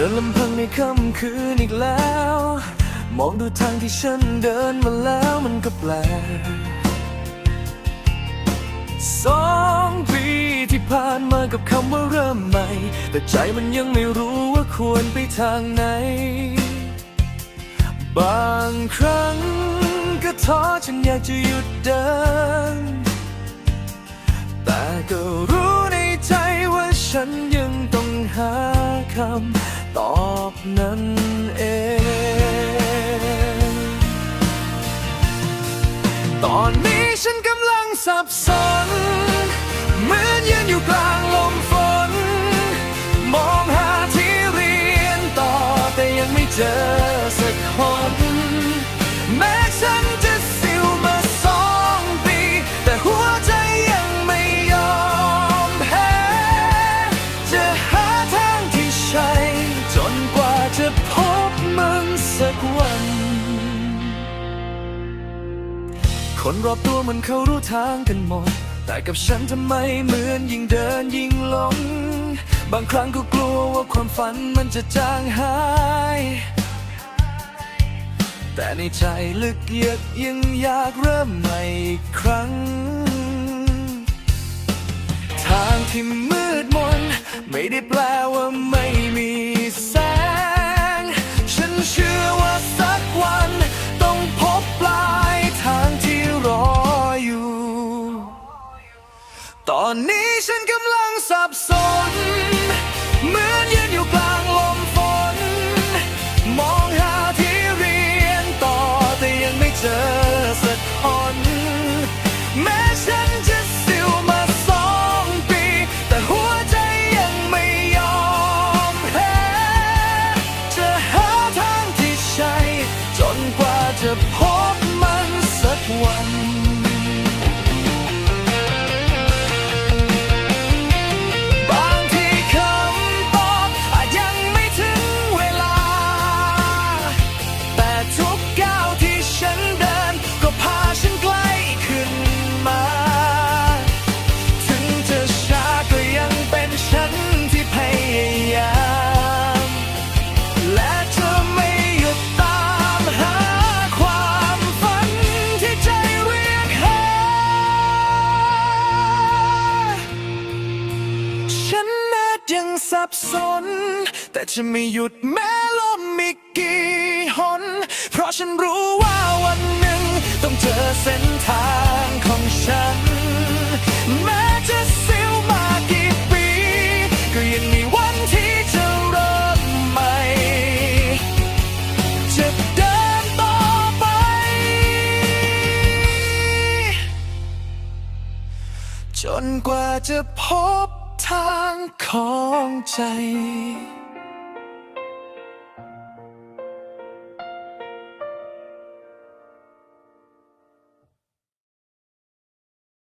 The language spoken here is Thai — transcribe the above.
เดินลำพังในค่ำคืนอีกแล้ว มองดูทางที่ฉันเดินมาแล้วมันก็แปลกสองปีที่ผ่านมากับคำว่าเริ่มใหม่ แต่ใจมันยังไม่รู้ว่าควรไปทางไหน บางครั้งก็ท้อฉันอยากจะหยุดเดิน แต่ก็ ตอนนี้ฉันกำลังสับสน เหมือนยืนอยู่กลางลมฝน มองหาที่เรียนต่อแต่ยังไม่เจอสักคน คนรอบตัวมันเขารู้ทางกันหมด แต่กับฉันทำไมเหมือนยิ่งเดินยิ่งหลง บางครั้งก็กลัวว่าความฝันมันจะจางหาย แต่ในใจลึกเยือกยังอยากเริ่มใหม่อีกครั้ง ทางที่มืดมนไม่ได้แปล ยังสับสน แต่จะไม่หยุดแม้ลมมีกี่หน เพราะฉันรู้ว่าวันหนึ่ง ต้องเจอเส้นทางของฉัน แม้จะเสียวมากี่ปี ก็ยังมีวันที่จะเริ่มใหม่ จะเดินต่อไป จนกว่าจะพบ ทางของใจ